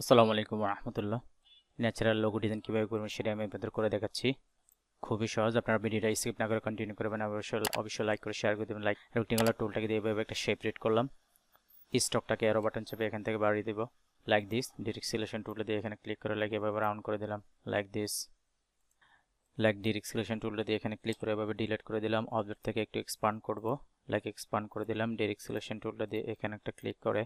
আসসালামু আলাইকুম রহমতুল্লাহ natural logo design কীভাবে করবেন সেটা আমি আপনাদের করে দেখাচ্ছি। খুবই সহজ, আপনারা ভিডিওটা স্কিপ না করে কন্টিনিউ করবেন অবশ্যই অবশ্যই লাইক করে শেয়ার করে দেবেন লাইক রেক্টিঙ্গুলার টুলটাকে দিয়ে এভাবে একটা শেপ রেড করলাম। স্টকটাকে এরো বাটন চেপে এখান থেকে বাড়িয়ে দেবো। লাইক দিস ডিরেক্ট সিলেকশন টুলটা দিয়ে এখানে ক্লিক করে লাইক এভাবে রাউন্ড করে দিলাম। Like this like direct selection টুলটা দিয়ে এখানে ক্লিক করে এভাবে ডিলিট করে দিলাম। অবজেক্ট থেকে একটু এক্সপান্ড করব। লাইক এক্সপান্ড করে দিলাম। ডিরেক্ট সিলেকশন টুলটা দিয়ে এখানে একটা ক্লিক করে।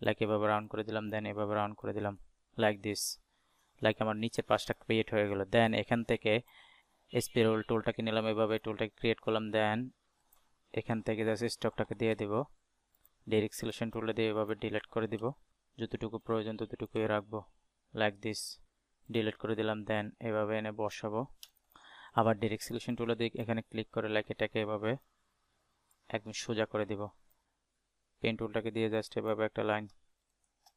লাইক এভাবে রাউন্ড করে দিলাম দেন এভাবে রাউন্ড করে দিলাম লাইক দিস লাইক আমার নিচের পাশটা ক্রিয়েট হয়ে গেল। দেন এখান থেকে স্পিরোল টুলটাকে নিলাম এভাবে টুলটাকে ক্রিয়েট করলাম দেন এখান থেকে জাস্ট স্টকটাকে দিয়ে দেব। ডিরেক্ট সিলেকশন টুলটা দিয়ে এভাবে ডিলিট করে দিব। যতটুকু প্রয়োজন ততটুকুই রাখব। লাইক দিস ডিলিট করে দিলাম দেন এভাবে এনে বসাবো। আবার ডিরেক্ট সিলেকশন টুলে দিয়ে এখানে ক্লিক করে লাইক এটাকে এভাবে একদম সোজা করে দিব। পেন টুলটাকে দিয়ে জাস্ট এভাবে একটা লাইন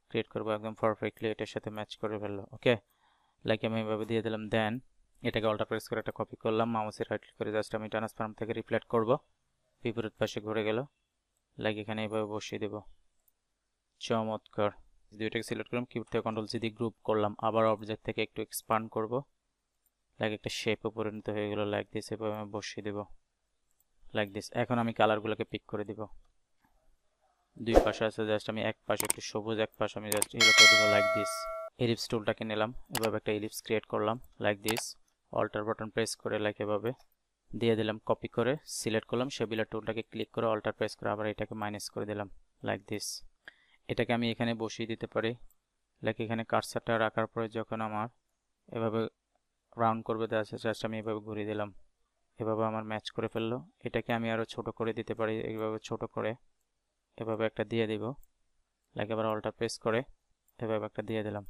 ক্রিয়েট করব, একদম পারফেক্টলি এটার সাথে ম্যাচ করে ফেলল ওকে লাইক আমি এভাবে দিয়ে দিলাম দেন এটাকে অল্টার প্রেস করে একটা কপি করলাম মাউসের রাইট ক্লিক করে জাস্ট আমি ট্রান্সফর্ম থেকে রিফ্লেক্ট করব, বিপরীত পাশে ঘুরে গেল লাইক এখানে এভাবে বসিয়ে দেব। চমৎকার। দুইটাকে সিলেক্ট করলাম কিবোর্ড থেকে কন্ট্রোল সি গ্রুপ করলাম, আবার অবজেক্ট থেকে একটু এক্সপান্ড করব লাইক একটা শেপে পরিণত হয়ে গেল লাইক দিস এভাবে আমি বসিয়ে দেব লাইক দিস এখন আমি কালারগুলোকে পিক করে দিব। দুই পাশে আছে জাস্ট আমি এক পাশে একটু সবুজ, এক পাশে আমি জাস্ট ইলো করে দেবো লাইক দিস এলিপস টুলটাকে নিলাম, এভাবে একটা এলিপস ক্রিয়েট করলাম like this alter button press করে লাইক এভাবে দিয়ে দিলাম কপি করে সিলেক্ট করলাম, সেবিলার টুলটাকে ক্লিক করে অল্টার প্রেস করে আবার এটাকে মাইনাস করে দিলাম লাইক দিস এটাকে আমি এখানে বসিয়ে দিতে পারি। লাইক এখানে কার্সারটা রাখার পরে যখন আমার এভাবে রাউন্ড করবে দেওয়া জাস্ট আমি এভাবে ঘুরিয়ে দিলাম। এভাবে আমার ম্যাচ করে ফেলল। এটাকে আমি আরও ছোট করে দিতে পারি এইভাবে ছোট করে। এভাবে একটা দিয়ে দিব। লাগে আবার অল্টার প্রেস করে এভাবে একটা দিয়ে দিলাম।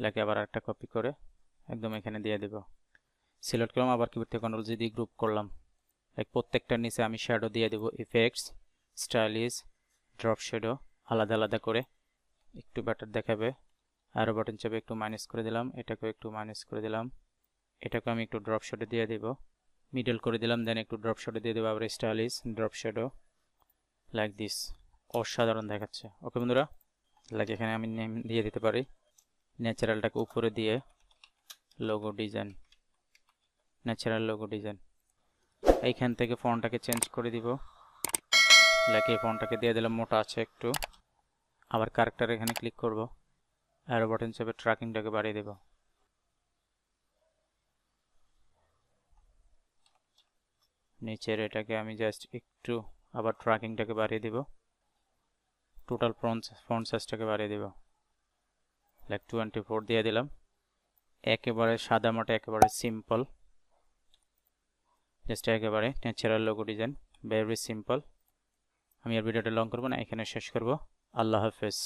লাইক আবার একটা কপি করে একদম এখানে দিয়ে দিব। সিলেক্ট করলাম, আবার কিবোর্ড থেকে কন্ট্রোল জি গ্রুপ করলাম। লাইক প্রত্যেকটার নিচে আমি শ্যাডো দিয়ে দেব ইফেক্টস স্টাইলিশ ড্রপ শ্যাডো আলাদা আলাদা করে। একটু ব্যাটার দেখাবে। আরও বাটন চেপে একটু মাইনাস করে দিলাম, এটাকেও একটু মাইনাস করে দিলাম। এটাকে আমি একটু ড্রপ শ্যাডো দিয়ে দেব। মিডল করে দিলাম দেন একটু ড্রপ শ্যাডো দিয়ে দেবো, আবার stylish drop shadow like this অসাধারণ দেখাচ্ছে। ওকে বন্ধুরা? লাইক এখানে আমি নেম দিয়ে দিতে পারি। ন্যাচারালটাকে উপরে দিয়ে logo design natural logo design এইখান থেকে ফোনটাকে চেঞ্জ করে দিব। লাইক এই ফোনটাকে দিয়ে দিলাম, মোটা আছে একটু। আবার ক্যারেক্টার এখানে ক্লিক করব। অ্যারো বাটন চেপে ট্র্যাকিংটাকে বাড়িয়ে দেব। নিচের এটাকে আমি জাস্ট একটু আবার ট্র্যাকিংটাকে বাড়িয়ে দিব। টোটাল ফ্রন্ট ফ্রন্ট সাইজটাকে বাড়িয়ে দিব। লাইক টোয়েন্টি ফোর দিয়ে দিলাম। একেবারে সাদা মাটা একেবারে সিম্পল জাস্ট একেবারে natural logo design very simple আমি আর ভিডিওটা লং করব না, এখানে শেষ করব। আল্লাহ হাফেজ।